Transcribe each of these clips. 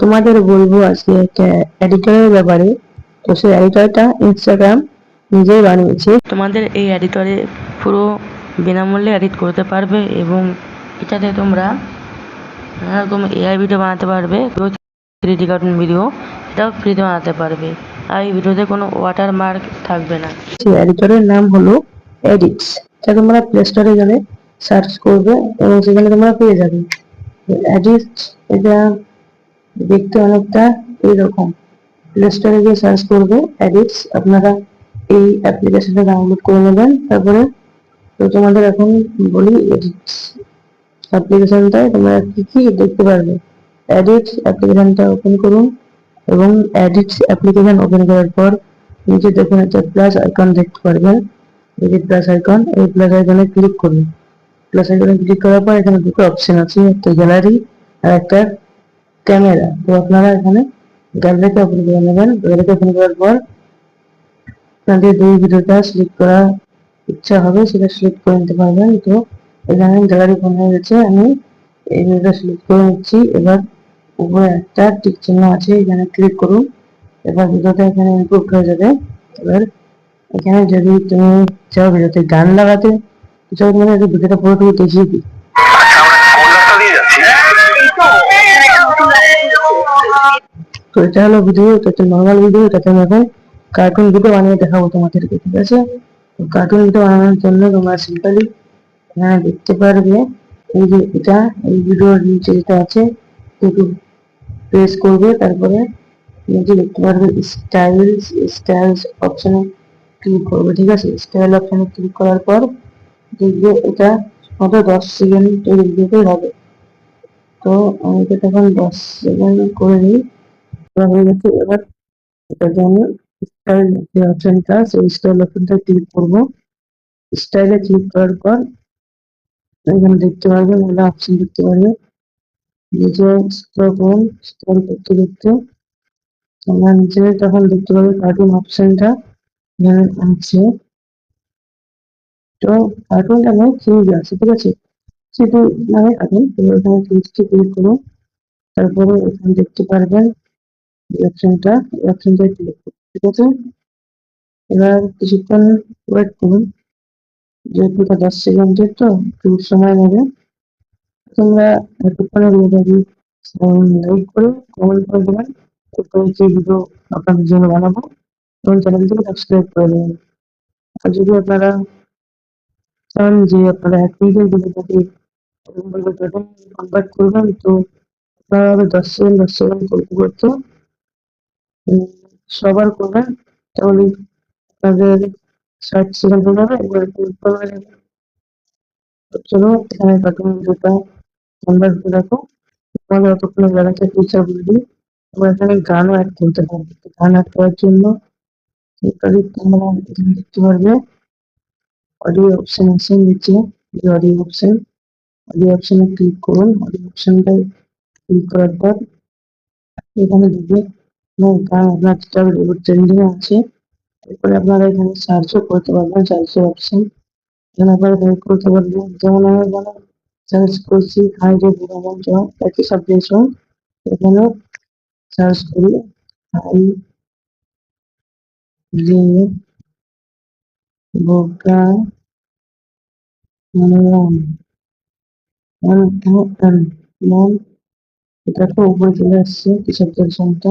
তোমাদের বলব আজকে একটা এডিটরের ব্যাপারে। তো সেই এডিটরটা ইনস্টাগ্রাম নিজেই বানিয়েছে। তোমাদের এই এডিটরে পুরো বিনামূল্যে এডিট করতে পারবে এবং এটাতে তোমরা নানা রকম এআই ভিডিও বানাতে পারবে থ্রি ডি কার্টুন ভিডিও এটাও ফ্রিতে বানাতে পারবে। আর এই ভিডিওতে কোনো ওয়াটার মার্ক থাকবে না। সেই এডিটরের নাম হলো এডিটস এটা তোমরা প্লে স্টোরে গেলে সার্চ করবে এবং সেখানে তোমরা পেয়ে যাবে। এডিটস এটা দেখতে অনেকটা এইরকম। প্লে স্টোরে গিয়ে সার্চ করবে এডিটস আপনারা এই অ্যাপ্লিকেশনটা ডাউনলোড করে নেবেন। তারপরে তো তোমাদের এখন বলি এডিটস অ্যাপ্লিকেশনটায় তোমরা কি কি দেখতে পারবে। এডিটস অ্যাপ্লিকেশনটা ওপেন করুন এবং এডিটস অ্যাপ্লিকেশন ওপেন করার পর নিচে দেখুন একটা প্লাস আইকন দেখতে পারবেন এই যে প্লাস আইকন এই প্লাস আইকনে ক্লিক করুন। প্লাস আইকনে ক্লিক করার পর এখানে দুটো অপশন আছে, একটা গ্যালারি আর একটা ক্যামেরা। তো আপনারা এখানে গ্যালারিতে ওপেন করে নেবেন। গ্যালারিতে ওপেন করার পর আপনাদের দুই ভিডিওটা সিলেক্ট করা ইচ্ছা হবে, সেটা সিলেক্ট করে নিতে পারবেন। তো এখানে গ্যালারি ওপেন হয়ে গেছে। আমি এই ভিডিওটা সিলেক্ট করে নিচ্ছি। এবার উপরে একটা টিক চিহ্ন আছে, এখানে ক্লিক করুন। এবার ভিডিওটা এখানে ইমপ্রুভ হয়ে যাবে। এবার এখানে যদি তুমি চাও ভিডিওতে গান লাগাতে চাও মানে ভিডিওটা পুরোটুকু দেখিয়ে দিই। তো এটা হলো ভিডিও এটা হচ্ছে নর্মাল ভিডিও এটাতে আমি এখন কার্টুন ভিডিও বানিয়ে দেখাবো তোমাদেরকে, ঠিক আছে? তো কার্টুন ভিডিও বানানোর জন্য তোমরা সিম্পলি এখানে দেখতে পারবে এই যে এটা, এই ভিডিওর নিচে যেটা আছে, একটু প্রেস করবে, তারপরে নিচে দেখতে পারবে স্টাইলস স্টাইলস অপশনে ক্লিক করবে, ঠিক আছে? স্টাইল অপশনে ক্লিক করার পর দেখবে এটা মতো দশ সেকেন্ড তৈরি হবে। তো আমি এটা তখন দশ সেকেন্ড করে নিই। হয়ে গেছে এবার এটার জন্য স্টাইল যে অপশনটা সেই স্টাইল অপশনটা ক্লিক করব স্টাইলে ক্লিক করার পর এখানে দেখতে পারবে মনে অপশন দেখতে পারবে নিচে স্ক্রল স্ক্রল করতে দেখতে তোমরা নিচে তখন দেখতে পাবে কার্টুন অপশনটা এখানে আছে তো কার্টুনটা নয় থ্রি আছে ঠিক আছে শুধু মানে তো এখানে থ্রিতে ক্লিক করুন তারপরে এখানে দেখতে পারবেন অপশনটা এই অপশনটা ক্লিক ঠিক আছে? এবার কিছুক্ষণ ওয়েট করুন, যেহেতু এটা দশ সেকেন্ডের তো, একটু সময় নেবে। তোমরা এতক্ষণে লাইক করে কমেন্ট করে দেবেন। এরপরে ভিডিও আপনাদের জন্য বানাবো। এবং চ্যানেলটিকে সাবস্ক্রাইব করে দেবেন। আর যদি আপনারা চান যে আপনারা এক মিনিটের কনভার্ট করবেন, তো আপনারা দশ সেকেন্ড দশ সেকেন্ড করতে সবার করবেন তাহলে আপনাদের ষাট সেকেন্ড হয়ে যাবে এবার ক্লিক করবেন তো চলো, এখানে কার্টুন ভিডিওটা কনভার্ট করে রাখো তোমাদের অতক্ষণে বেড়াতে ফিচার বুঝবি তোমরা এখানে গানও অ্যাড করতে পারবে তো গান অ্যাড করার জন্য সিম্পলি তোমরা এখানে দেখতে পারবে। অডিও অপশন আছে নিচে, যে অডিও অপশন অডিও অপশনে ক্লিক করুন। অডিও অপশনটায় ক্লিক করার পর এখানে দেখবে গান আপনার ট্রেন্ডিং আছে। এরপরে আপনারা এখানে সার্চও করতে পারবেন সার্চের অপশন এখানে আপনারা বের করতে পারবেন, যেমন আমি এখানে সার্চ করছি হাই রে বুড়ামন জন একই সাবজেক্ট সং এখানে সার্চ করি হাই রে বোকা মন মন মন এটা তো উপরে চলে আসছে, কি সাবজেক্ট সংটা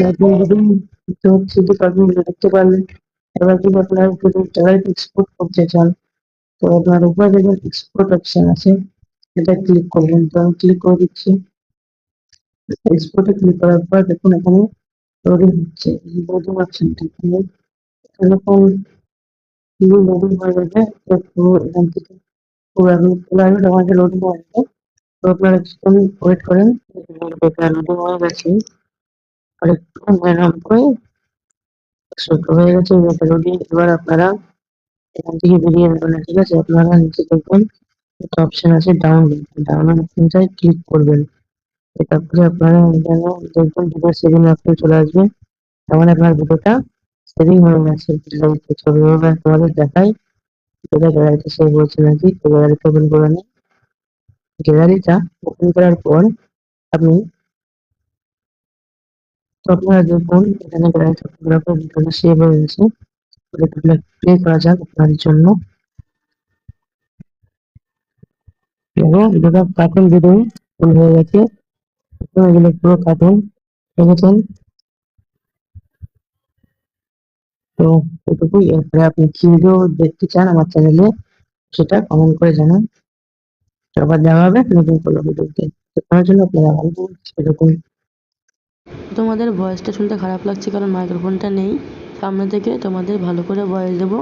কার্টুন ভিডিও দেখতে হচ্ছে যে কার্টুন দেখতে পারলে এবার যদি আপনারা যদি ডাইরেক্ট এক্সপোর্ট করতে চান তো আপনার উপরে দেখবেন এক্সপোর্ট অপশন আছে এটা ক্লিক করবেন তো আমি ক্লিক করে দিচ্ছি এক্সপোর্টে ক্লিক করার পর দেখুন এখানে লোডিং হচ্ছে লোডিং অপশনটা এখানে এরকম লোডিং হয়ে যাবে তো এখান থেকে পুরো আমাকে লোডিং হয়ে যাবে তো আপনারা কিছুক্ষণ ওয়েট করেন লোডিং হয়ে গেছে। আর একটু নিরানব্বই ছোট হয়ে গেছে মেলোডি এবার আপনারা এখান থেকে বেরিয়ে যাবেন না, ঠিক আছে? আপনারা নিচে দেখবেন একটা অপশন আছে ডাউনলোড ডাউনলোড অপশনটায় ক্লিক করবেন। তারপরে আপনারা এখানে দেখবেন ভিডিও সেভিং অপশন চলে আসবে তার মানে আপনার ভিডিওটা সেভিং হয়ে গেছে। ছবি তোমাদের দেখাই। যেটা গ্যালারিতে সে বলছে নাকি? তো গ্যালারিতে ওপেন করে নিই গ্যালারিটা ওপেন করার পর আপনি তো আপনারা দেখুন এখানে সেভ হয়ে গেছে প্লে করা যাক জন্য। হয়ে গেছে। এগুলো পুরো কার্টুন দেখেছেন তো এটুকুই। এরপরে আপনি কি ভিডিও দেখতে চান আমার চ্যানেলে সেটা কমেন্ট করে জানান। আবার দেখা হবে নতুন কোনো ভিডিওতে জন্য আপনারা ভালো সেরকম তোমাদের ভয়েসটা শুনতে খারাপ লাগছে কারণ মাইক্রোফোনটা নেই। সামনে থেকে তোমাদের ভালো করে ভয়েস দেবো।